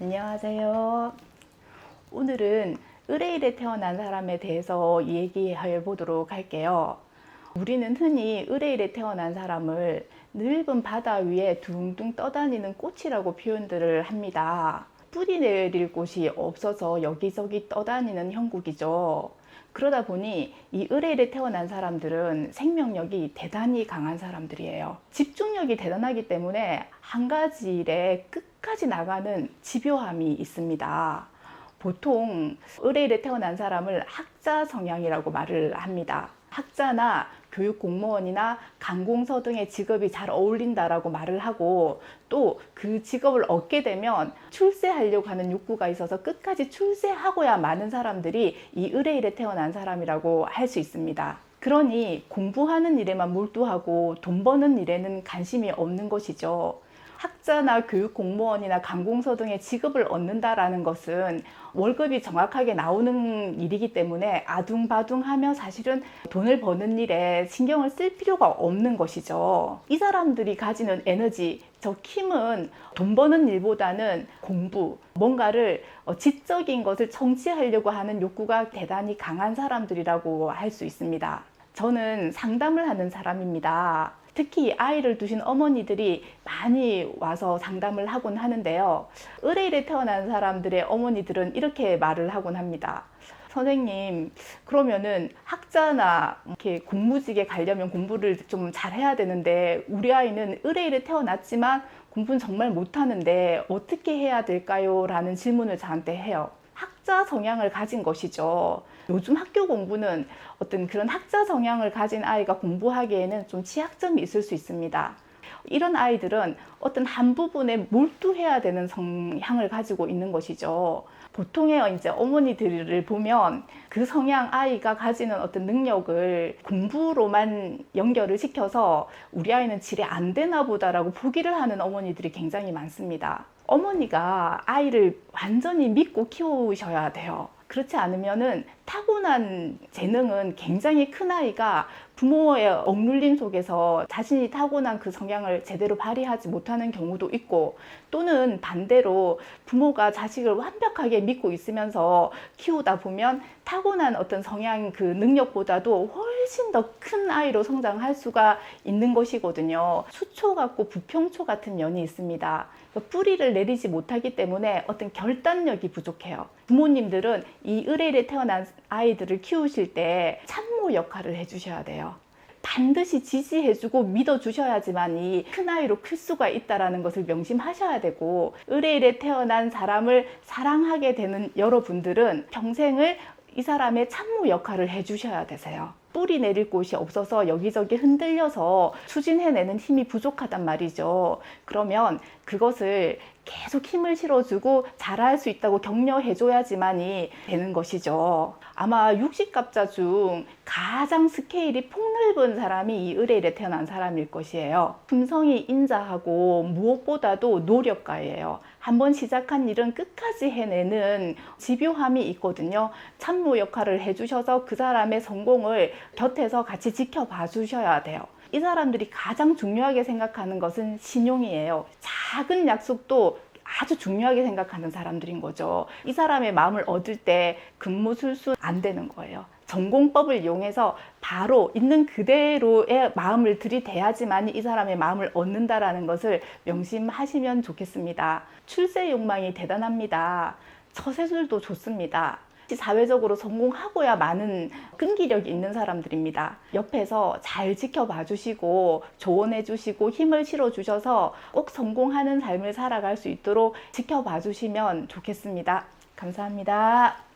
안녕하세요. 오늘은 의뢰일에 태어난 사람에 대해서 얘기해 보도록 할게요. 우리는 흔히 의뢰일에 태어난 사람을 넓은 바다 위에 둥둥 떠다니는 꽃이라고 표현들을 합니다. 뿌리 내릴 곳이 없어서 여기저기 떠다니는 형국이죠. 그러다 보니 이 의뢰일에 태어난 사람들은 생명력이 대단히 강한 사람들이에요. 집중력이 대단하기 때문에 한 가지 일에 끝까지 나가는 집요함이 있습니다. 보통 의뢰일에 태어난 사람을 학자 성향이라고 말을 합니다. 학자나 교육 공무원이나 관공서 등의 직업이 잘 어울린다라고 말을 하고 또 그 직업을 얻게 되면 출세하려고 하는 욕구가 있어서 끝까지 출세하고야 많은 사람들이 이 의뢰일에 태어난 사람이라고 할 수 있습니다. 그러니 공부하는 일에만 몰두하고 돈 버는 일에는 관심이 없는 것이죠. 학자나 교육 공무원이나 관공서 등의 직업을 얻는다라는 것은 월급이 정확하게 나오는 일이기 때문에 아둥바둥하며 사실은 돈을 버는 일에 신경을 쓸 필요가 없는 것이죠. 이 사람들이 가지는 에너지, 저 힘은 돈 버는 일보다는 공부, 뭔가를 어, 지적인 것을 청취하려고 하는 욕구가 대단히 강한 사람들이라고 할 수 있습니다. 저는 상담을 하는 사람입니다. 특히 아이를 두신 어머니들이 많이 와서 상담을 하곤 하는데요. 의뢰일에 태어난 사람들의 어머니들은 이렇게 말을 하곤 합니다. 선생님, 그러면은 학자나 이렇게 공무직에 가려면 공부를 좀 잘해야 되는데 우리 아이는 의뢰일에 태어났지만 공부는 정말 못하는데 어떻게 해야 될까요? 라는 질문을 저한테 해요. 학자 성향을 가진 것이죠. 요즘 학교 공부는 어떤 그런 학자 성향을 가진 아이가 공부하기에는 좀 취약점이 있을 수 있습니다. 이런 아이들은 어떤 한 부분에 몰두해야 되는 성향을 가지고 있는 것이죠. 보통의 이제 어머니들을 보면 그 성향 아이가 가지는 어떤 능력을 공부로만 연결을 시켜서 우리 아이는 질이 안 되나 보다라고 포기를 하는 어머니들이 굉장히 많습니다. 어머니가 아이를 완전히 믿고 키우셔야 돼요. 그렇지 않으면은 타고난 재능은 굉장히 큰 아이가 부모의 억눌림 속에서 자신이 타고난 그 성향을 제대로 발휘하지 못하는 경우도 있고 또는 반대로 부모가 자식을 완벽하게 믿고 있으면서 키우다 보면 타고난 어떤 성향 그 능력보다도 훨씬 더 큰 아이로 성장할 수가 있는 것이거든요. 수초 같고 부평초 같은 면이 있습니다. 뿌리를 내리지 못하기 때문에 어떤 결단력이 부족해요. 부모님들은 이 의뢰일에 태어난 아이들을 키우실 때 참모 역할을 해주셔야 돼요. 반드시 지지해주고 믿어주셔야지만 이 큰 아이로 클 수가 있다라는 것을 명심하셔야 되고 의뢰일에 태어난 사람을 사랑하게 되는 여러분들은 평생을 이 사람의 참모 역할을 해주셔야 되세요. 뿌리 내릴 곳이 없어서 여기저기 흔들려서 추진해내는 힘이 부족하단 말이죠. 그러면 그것을 계속 힘을 실어주고 잘할 수 있다고 격려해줘야지만이 되는 것이죠. 아마 60갑자 중 가장 스케일이 폭넓은 사람이 이 의뢰일에 태어난 사람일 것이에요. 품성이 인자하고 무엇보다도 노력가예요. 한번 시작한 일은 끝까지 해내는 집요함이 있거든요. 참모 역할을 해주셔서 그 사람의 성공을 곁에서 같이 지켜봐 주셔야 돼요. 이 사람들이 가장 중요하게 생각하는 것은 신용이에요. 작은 약속도 아주 중요하게 생각하는 사람들인 거죠. 이 사람의 마음을 얻을 때 근무 술수 안 되는 거예요. 전공법을 이용해서 바로 있는 그대로의 마음을 들이대야지만 이 사람의 마음을 얻는다라는 것을 명심하시면 좋겠습니다. 출세 욕망이 대단합니다. 처세술도 좋습니다. 사회적으로 성공하고야 많은 끈기력이 있는 사람들입니다. 옆에서 잘 지켜봐 주시고 조언해 주시고 힘을 실어 주셔서 꼭 성공하는 삶을 살아갈 수 있도록 지켜봐 주시면 좋겠습니다. 감사합니다.